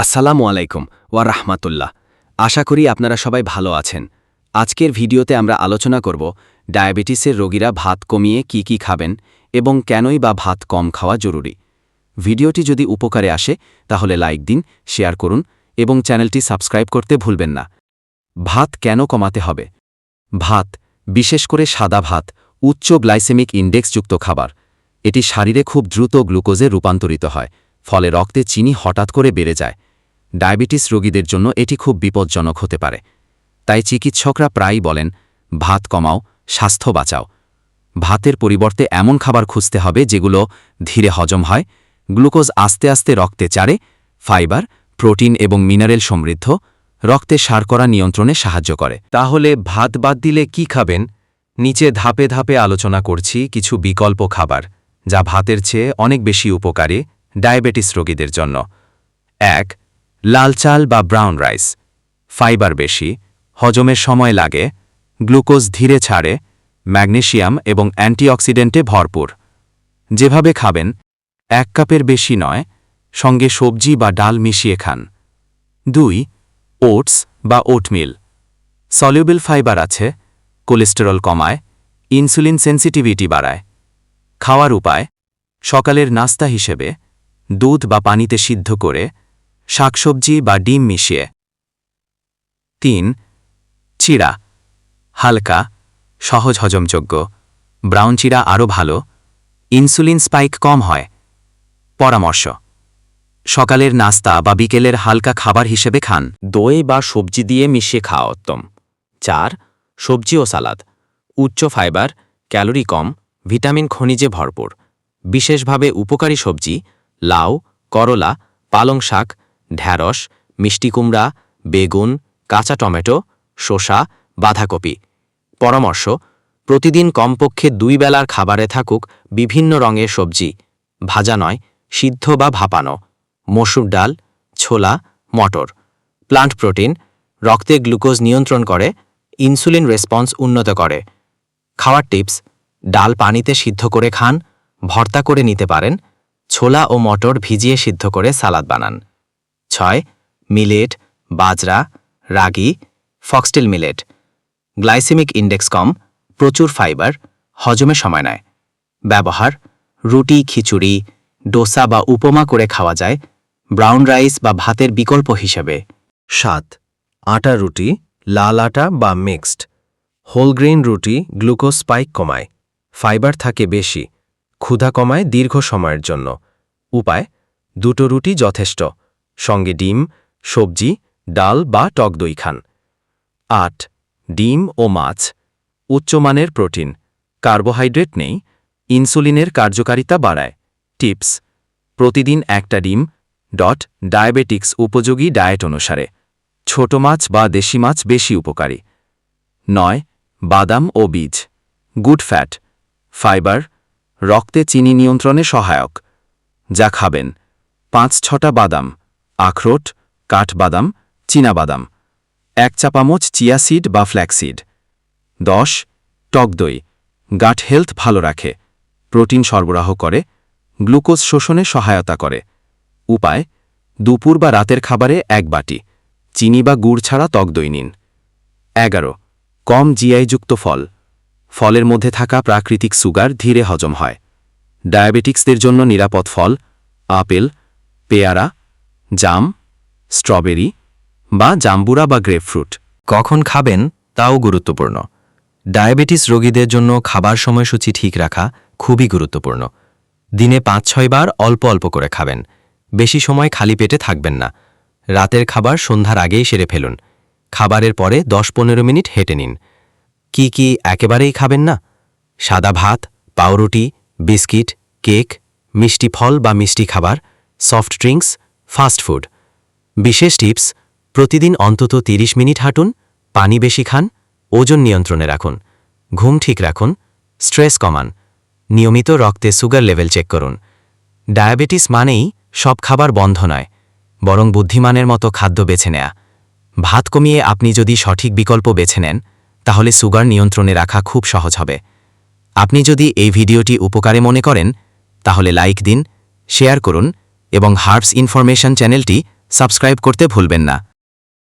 আসসালামু আলাইকুম ওয়া রাহমাতুল্লাহ। আশা করি আপনারা সবাই ভালো আছেন। আজকের ভিডিওতে আমরা আলোচনা করব ডায়াবেটিসের রোগীরা ভাত কমিয়ে কি কি খাবেন এবং কেনই বা ভাত কম খাওয়া জরুরি। ভিডিওটি যদি উপকারে আসে, তাহলে লাইক দিন, শেয়ার করুন এবং চ্যানেলটি সাবস্ক্রাইব করতে ভুলবেন না। ভাত কেন কমাতে হবে? ভাত, বিশেষ করে সাদা ভাত, উচ্চ গ্লাইসেমিক ইন্ডেক্সযুক্ত খাবার। এটি শারীরে খুব দ্রুত গ্লুকোজে রূপান্তরিত হয়, ফলে রক্তে চিনি হঠাৎ করে বেড়ে যায়। ডায়াবেটিস রোগীদের জন্য এটি খুব বিপজ্জনক হতে পারে। তাই চিকিৎসকরা প্রায়ই বলেন, ভাত কমাও, স্বাস্থ্য বাঁচাও। ভাতের পরিবর্তে এমন খাবার খুঁজতে হবে যেগুলো ধীরে হজম হয়, গ্লুকোজ আস্তে আস্তে রক্তে চাড়ে, ফাইবার, প্রোটিন এবং মিনারেল সমৃদ্ধ, রক্তে সারকরা নিয়ন্ত্রণে সাহায্য করে। তাহলে ভাত বাদ দিলে কি খাবেন? নিচে ধাপে ধাপে আলোচনা করছি কিছু বিকল্প খাবার, যা ভাতের চেয়ে অনেক বেশি উপকারী ডায়াবেটিস রোগীদের জন্য। এক লাল চাল বা ব্রাউন রাইস। ফাইবার বেশি, হজমের সময় লাগে, গ্লুকোজ ধীরে ছাড়ে, ম্যাগনেশিয়াম এবং অ্যান্টিঅক্সিডেন্টে ভরপুর। যেভাবে খাবেন, এক কাপের বেশি নয়, সঙ্গে সবজি বা ডাল মিশিয়ে খান। দুই, ওটস বা ওটমিল। সলিউবল ফাইবার আছে, কোলেস্টেরল কমায়, ইনসুলিন সেন্সিটিভিটি বাড়ায়। খাওয়ার উপায়, সকালের নাস্তা হিসেবে দুধ বা পানিতে সিদ্ধ করে শাকসবজি বা ডিম মিশিয়ে। তিন, চিড়া, হালকা, সহজ হজমযোগ্য। ব্রাউন চিড়া আরও ভালো, ইনসুলিন স্পাইক কম হয়। পরামর্শ, সকালের নাস্তা বা বিকেলের হালকা খাবার হিসেবে খান। দই বা সবজি দিয়ে মিশিয়ে খাওয়া উত্তম। চার, সবজি ও সালাদ। উচ্চ ফাইবার, ক্যালোরি কম, ভিটামিন খনিজে ভরপুর। বিশেষভাবে উপকারী সবজি, লাউ, করলা, পালং শাক ঢ্যাঁড়স, মিষ্টি কুমড়া, বেগুন, কাঁচা টমেটো, শসা, বাঁধাকপি। পরামর্শ, প্রতিদিন কমপক্ষে দুই বেলার খাবারে থাকুক বিভিন্ন রঙের সবজি। ভাজা নয়, সিদ্ধ বা ভাপানো। মসুর ডাল, ছোলা, মটর। প্লান্ট প্রোটিন, রক্তে গ্লুকোজ নিয়ন্ত্রণ করে, ইনসুলিন রেসপন্স উন্নত করে। খাওয়ার টিপস, ডাল পানিতে সিদ্ধ করে খান, ভর্তা করে নিতে পারেন, ছোলা ও মটর ভিজিয়ে সিদ্ধ করে সালাদ বানান। ছয়, millet, bajra, ragi, foxtail millet. Glycemic index কম, প্রচুর ফাইবার, হজমে সময় নেয়। ব্যবহার, রুটি, খিচুড়ি, ডোসা বা উপমা করে খাওয়া যায়, ব্রাউন রাইস বা ভাতের বিকল্প হিসেবে। সাত, আটা রুটি, লাল আটা বা মিক্সড। হোলগ্রেইন রুটি গ্লুকোজ স্পাইক কমায়, ফাইবার থাকে বেশি, ক্ষুধা কমায় দীর্ঘ সময়ের জন্য। উপায়, দুটো রুটি যথেষ্ট। সঙ্গে ডিম, সবজি, ডাল বা টক দই খান। আট, ডিম ও মাছ। উচ্চমানের প্রোটিন। কার্বোহাইড্রেট নেই। ইনসুলিনের কার্যকারিতা বাড়ায়। টিপস, প্রতিদিন একটা ডিম ডট ডায়াবেটিক্স উপযোগী ডায়েট অনুসারে। ছোট মাছ বা দেশি মাছ বেশি উপকারী। নয়, বাদাম ও বীজ। Good fat. ফাইবার, রক্তে চিনি নিয়ন্ত্রণে সহায়ক। যা খাবেন। পাঁচ, ছটা বাদাম। আখরোট, কাঠবাদাম, চীনাবাদাম, এক চাপামচ চিয়া সিড বা ফ্ল্যাক্সিড দশ, টক দই, গাট হেলথ ভালো রাখে, প্রোটিন সরবরাহ করে, গ্লুকোজ শোষণে সহায়তা করে। উপায়, দুপুর বা রাতের খাবারে এক বাটি, চিনি বা গুড় ছাড়া টক দই নিন। এগারো, কম জিআইযুক্ত ফল, ফলের মধ্যে থাকা প্রাকৃতিক সুগার ধীরে হজম হয়। ডায়াবেটিক্সদের জন্য নিরাপদ ফল, আপেল, পেয়ারা জাম, স্ট্রবেরি বা জাম্বুরা বা গ্রেপফ্রুট। কখন খাবেন তাও গুরুত্বপূর্ণ। ডায়াবেটিস রোগীদের জন্য খাবার সময়সূচি ঠিক রাখা খুবই গুরুত্বপূর্ণ। দিনে পাঁচ ছয়বার অল্প অল্প করে খাবেন। বেশি সময় খালি পেটে থাকবেন না। রাতের খাবার সন্ধ্যার আগেই সেরে ফেলুন। খাবারের পরে দশ পনেরো মিনিট হেঁটে নিন। কি কি একেবারেই খাবেন না? সাদা ভাত, পাউরুটি, বিস্কিট, কেক, মিষ্টি ফল বা মিষ্টি খাবার, সফট ড্রিঙ্কস ফাস্ট ফুড। বিশেষ টিপস, প্রতিদিন অন্তত ৩০ মিনিট হাঁটুন, পানি বেশি খান, ওজন নিয়ন্ত্রণে রাখুন, ঘুম ঠিক রাখুন, স্ট্রেস কমান, নিয়মিত রক্তে সুগার লেভেল চেক করুন। ডায়াবেটিস মানেই সব খাবার বন্ধ নয়, বরং বুদ্ধিমানের মতো খাদ্য বেছে নেয়া। ভাত কমিয়ে আপনি যদি সঠিক বিকল্প বেছে নেন, তাহলে সুগার নিয়ন্ত্রণে রাখা খুব সহজ হবে। আপনি যদি এই ভিডিওটি উপকারে মনে করেন, তাহলে লাইক দিন, শেয়ার করুন এবং হার্বস ইনফরমেশন চ্যানেলটি সাবস্ক্রাইব করতে ভুলবেন না।